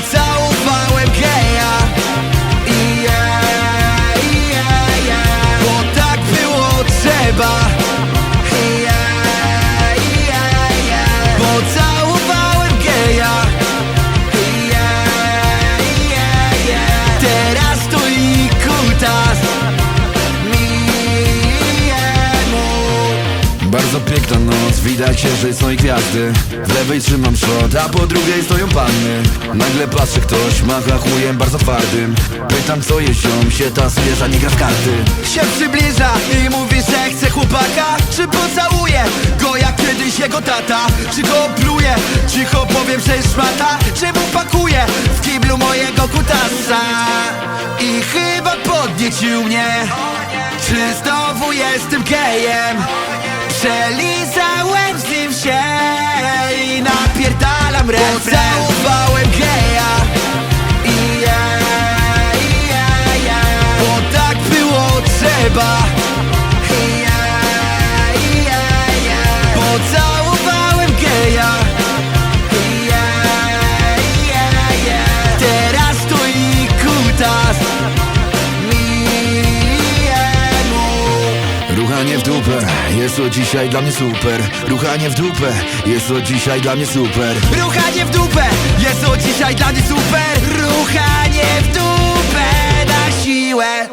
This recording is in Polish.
走。Widać księżyc, no i gwiazdy. W lewej trzymam szot, a po drugiej stoją panny. Nagle patrzy ktoś, macha chujem bardzo twardym. Pytam co jest ziom, się tasuje, że nie gra w karty. Się przybliża i mówi, że chce chłopaka. Czy pocałuje go jak kiedyś jego tata? Czy go pluje, cicho powiem, że jest szmata. Czy mu pakuje w kiblu mojego kutasa? I chyba podniecił mnie. Czy znowu jestem gejem Przelizałem z nim się I napierdalam refren. Pocałowałem geja. I i ja, ja. Bo tak było trzeba Ruchanie w dupę, jest to dzisiaj dla mnie super. Ruchanie w dupę, jest to dzisiaj dla mnie super. Ruchanie w dupę, jest to dzisiaj dla mnie super. Ruchanie w dupę na siłę